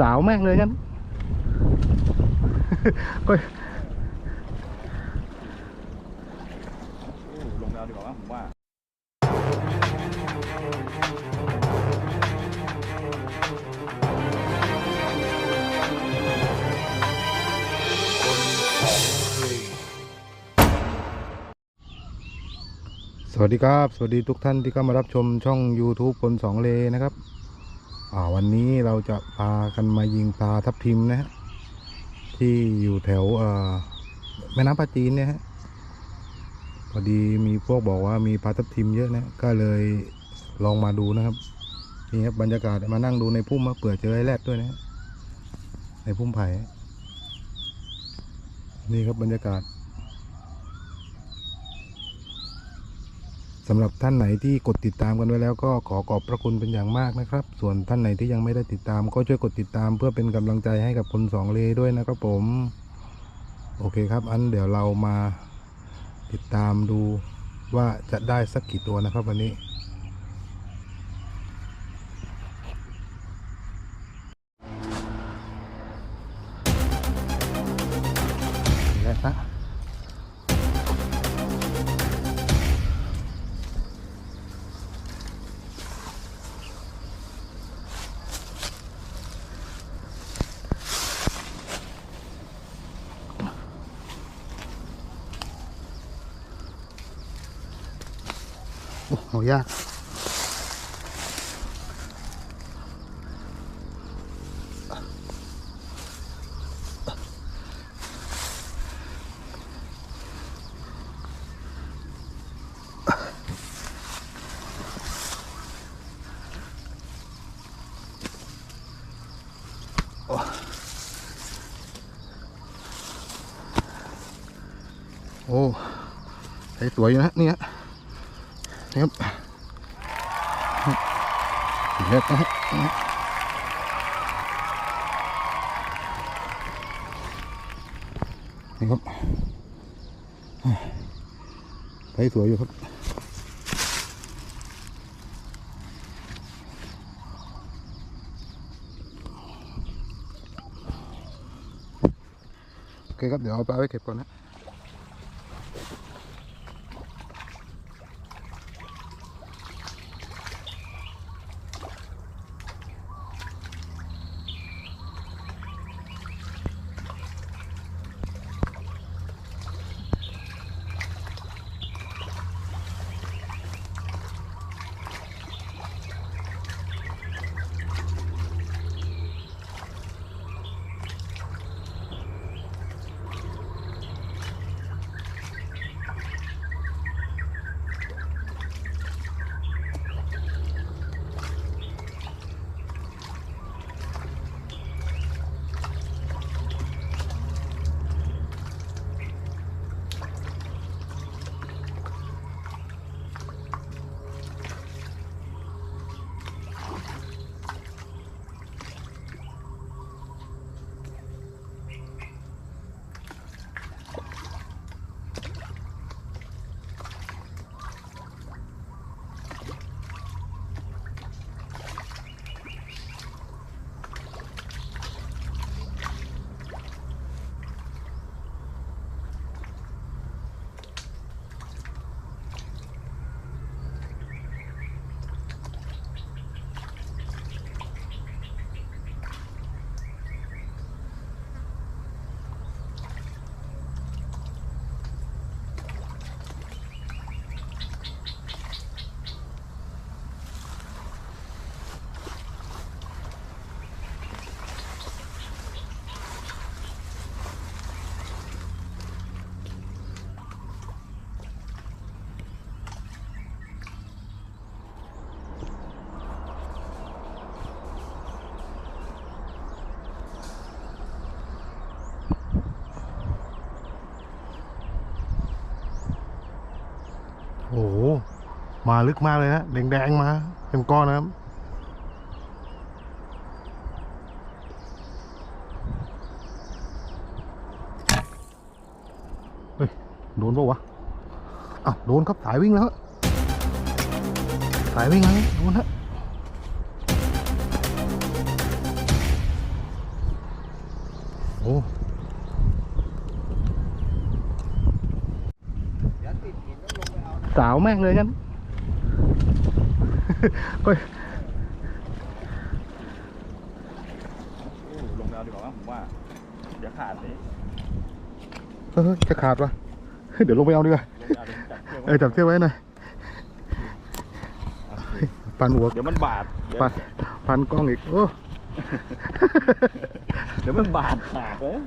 สาวแม่งเลยงั้นก็ลงดาวดีกว่ามั้งผมว่าสวัสดีครับ สวัสดีทุกท่านที่เข้ามารับชมช่อง YouTube คนสองเลนะครับอ่า วันนี้เราจะพากันมายิงปลาทับทิมนะฮะที่อยู่แถวแม่น้ำปลาจีนเนี่ยฮะพอดีมีพวกบอกว่ามีปลาทับทิมเยอะนะก็เลยลองมาดูนะครับนี่ครับบรรยากาศมานั่งดูในพุ่มมะเปื่อเจอไอ้แรดด้วยนะในพุ่มไผ่นี่ครับบรรยากาศ สำหรับท่านไหนที่กดติดตามกันไว้แล้วก็ขอขอบพระคุณเป็นอย่างมากนะครับ ส่วนท่านไหนที่ยังไม่ได้ติดตาม ก็ช่วยกดติดตามเพื่อเป็นกำลังใจให้กับคนสองเลด้วยนะครับผม โอเคครับ อันเดี๋ยวเรามาติดตามดูว่าจะได้สักกี่ตัวนะครับวันนี้และนะ โอ้โหยากโอ้ใช้สวยอยู่นะเนี่ยนี่ครับสีเล็กนะ ฮะนี่ครับใช้สวยอยู่ครับโอเคครับ เดี๋ยวเอาปลาไว้เก็บก่อนนะ โอ้โห มาลึกมากเลยนะแดงๆมาเป็นก้อนนะครับเฮ้ยโดนปะวะอ้าวโดนครับสายวิ่งแล้วสายวิ่งแล้วโดนฮะโอ้ เดี๋ยวติดหินต้องลงไปเอานะ สาวแม่งเลยกันก็โอ้ลงไปเอาดีกว่าผมว่า เดี๋ยวขาดนี้เออจะขาดวะเดี๋ยวลงไปเอาดีกว่าลงไปเอาเดี๋ยวผมจับเชือกไว้เออจับเชือกไว้หน่อยปันหัวเดี๋ยวมันบาดเดี๋ยวปันพันกล้องอีกโอ้เดี๋ยวมันบาดขาดเลย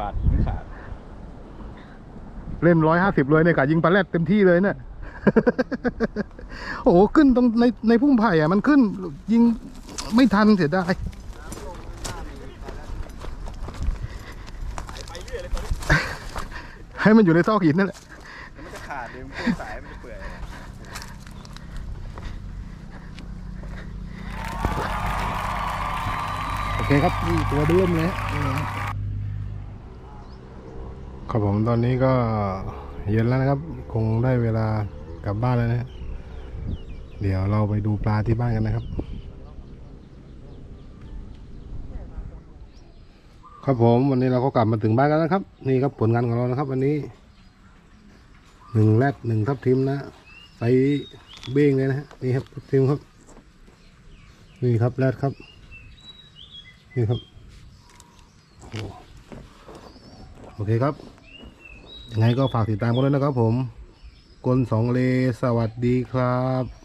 บาดไม่ขาด เล่นร้อยห้าสิบเลยเนี่ยกะยิงปลาแรดเต็มที่เลยเนี่ย โอ้โหขึ้นตรงในในพุ่มไผ่อะมันขึ้นยิงไม่ทันเสียดายได้ให้มันอยู่ในซอกหินนั่นแหละมันจะขาดเดี๋ยวมันสายมันจะเปื่อยโอเคครับนี่ตัวเบิ่มเลยฮะ ครับผมตอนนี้ก็เย็นแล้วนะครับ คงได้เวลากลับบ้านแล้วนะเดี๋ยวเราไปดูปลาที่บ้านกันนะครับ ครับผมวันนี้เราก็กลับมาถึงบ้านกันแล้วนะครับ นี่ครับผลงานของเรานะครับ วันนี้หนึ่งแรดหนึ่งทับทิมนะไซส์เบ้งเลยนะฮะนี่ครับทับทิมครับ นี่ครับแรดครับ นี่ครับโอเคครับ ยังไงก็ฝากติดตามกันด้วยนะครับผมกลสองเลสวัสดีครับ